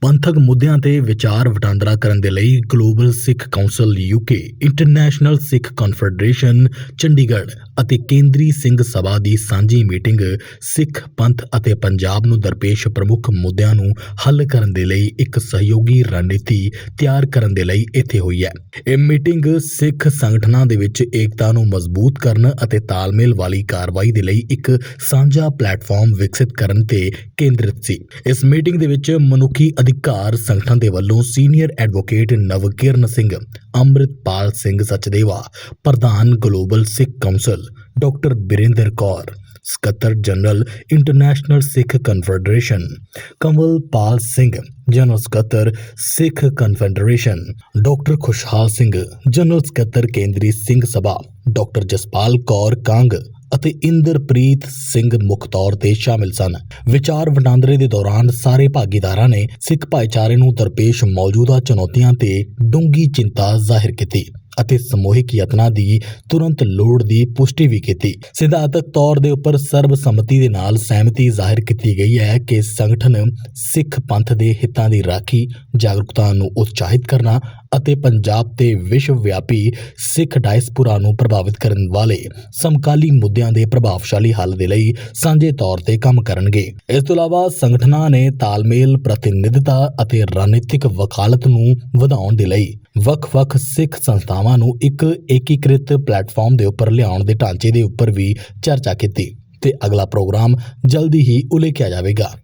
ਪੰਥਕ ਮੁੱਦਿਆਂ ਤੇ ਵਿਚਾਰ ਵਟਾਂਦਰਾ ਕਰਨ ਦੇ ਲਈ global Sikh council UK international Sikh confederation Chandigarh ਅਤੇ ਕੇਂਦਰੀ ਸਿੰਘ ਸਭਾ ਦੀ ਸਾਂਝੀ ਮੀਟਿੰਗ ਸਿੱਖ ਪੰਥ ਅਤੇ ਪੰਜਾਬ ਨੂੰ ਦਰਪੇਸ਼ ਪ੍ਰਮੁੱਖ ਮੁੱਦਿਆਂ ਨੂੰ ਹੱਲ ਕਰਨ ਦੇ ਲਈ ਇੱਕ ਸਹਿਯੋਗੀ ਰਣਨੀਤੀ ਤਿਆਰ ਕਰਨ ਦੇ ਲਈ ਇੱਥੇ ਹੋਈ ਹੈ। ਇਹ ਮੀਟਿੰਗ ਸਿੱਖ ਸੰਗਠਨਾਂ ਦੇ ਵਿੱਚ ਏਕਤਾ ਨੂੰ ਮਜ਼ਬੂਤ ਕਰਨ ਅਤੇ ਤਾਲਮੇਲ ਵਾਲੀ ਕਾਰਵਾਈ ਦੇ ਲਈ ਇੱਕ ਸਾਂਝਾ ਪਲੇਟਫਾਰਮ ਵਿਕਸਿਤ ਕਰਨ ਤੇ ਕੇਂਦਰਿਤ ਸੀ। ਇਸ ਮੀਟਿੰਗ ਦੇ ਵਿੱਚ ਮਨੁੱਖੀ ਅਧਿਕਾਰ ਸੰਗਠਨ ਦੇ ਵੱਲੋਂ ਸੀਨੀਅਰ ਐਡਵੋਕੇਟ ਨਵਕਿਰਨ ਸਿੰਘ, ਅੰਮ੍ਰਿਤਪਾਲ ਸਿੰਘ ਸਚਦੇਵਾ, ਪ੍ਰਧਾਨ global Sikh council doctor Birinder Kaur, ਸਕੱਤਰ general international Sikh confederation Kamalpal Singh, general ਸਕੱਤਰ Sikh confederation, doctor Khushhal Singh, general ਸਕੱਤਰ ਕੇਂਦਰੀ ਸਿੰਘ ਸਭਾ, ਡਾਕਟਰ ਜਸਪਾਲ ਕੌਰ ਕਾਂਗ ਅਤੇ ਇੰਦਰਪ੍ਰੀਤ ਸਿੰਘ ਮੁੱਖ ਤੌਰ ਤੇ ਸ਼ਾਮਿਲ ਸਨ। ਵਿਚਾਰ ਵਟਾਂਦਰੇ ਦੇ ਦੌਰਾਨ ਸਾਰੇ ਭਾਗੀਦਾਰਾਂ ਨੇ ਸਿੱਖ ਭਾਈਚਾਰੇ ਨੂੰ ਦਰਪੇਸ਼ ਮੌਜੂਦਾ ਚੁਣੌਤੀਆਂ ਤੇ ਡੂੰਘੀ ਚਿੰਤਾ ਜ਼ਾਹਿਰ ਕੀਤੀ। ਅਤੇ ਸਮੂਹਿਕ ਯਤਨਾਂ ਦੀ ਤੁਰੰਤ ਲੋੜ ਦੀ ਪੁਸ਼ਟੀ ਵੀ ਕੀਤੀ। ਸਿਧਾਂਤਕ ਤੌਰ ਦੇ ਉੱਪਰ ਸਰਬਸੰਮਤੀ ਦੇ ਨਾਲ ਸਹਿਮਤੀ ਜ਼ਾਹਿਰ ਕੀਤੀ ਗਈ ਹੈ ਕਿ ਸੰਗਠਨ ਸਿੱਖ ਪੰਥ ਦੇ ਹਿੱਤਾਂ ਦੀ ਰਾਖੀ, ਜਾਗਰੂਕਤਾ ਨੂੰ ਉਤਸ਼ਾਹਿਤ ਕਰਨਾ ਅਤੇ ਪੰਜਾਬ ਤੇ ਵਿਸ਼ਵ ਵਿਆਪੀ ਸਿੱਖ ਡਾਇਸਪੋਰਾ ਨੂੰ ਪ੍ਰਭਾਵਿਤ ਕਰਨ ਵਾਲੇ ਸਮਕਾਲੀ ਮੁੱਦਿਆਂ ਦੇ ਪ੍ਰਭਾਵਸ਼ਾਲੀ ਹੱਲ ਦੇ ਲਈ ਸਾਂਝੇ ਤੌਰ ਤੇ ਕੰਮ ਕਰਨਗੇ। ਇਸ ਤੋਂ ਇਲਾਵਾ ਸੰਗਠਨਾਂ ਨੇ ਤਾਲਮੇਲ, ਪ੍ਰਤੀਨਿਧਤਾ ਅਤੇ ਰਣਨੀਤਿਕ ਵਕਾਲਤ ਨੂੰ ਵਧਾਉਣ ਦੇ ਲਈ ਵੱਖ-ਵੱਖ ਸਿੱਖ ਸੰਸਥਾਵਾਂ ਨੂੰ ਇੱਕ ਏਕੀਕ੍ਰਿਤ ਪਲੇਟਫਾਰਮ ਦੇ ਉੱਪਰ ਲਿਆਉਣ ਦੇ ਢਾਂਚੇ ਦੇ ਉੱਪਰ ਵੀ ਚਰਚਾ ਕੀਤੀ ਤੇ ਅਗਲਾ ਪ੍ਰੋਗਰਾਮ ਜਲਦੀ ਹੀ ਉਲੀਕਿਆ ਜਾਵੇਗਾ।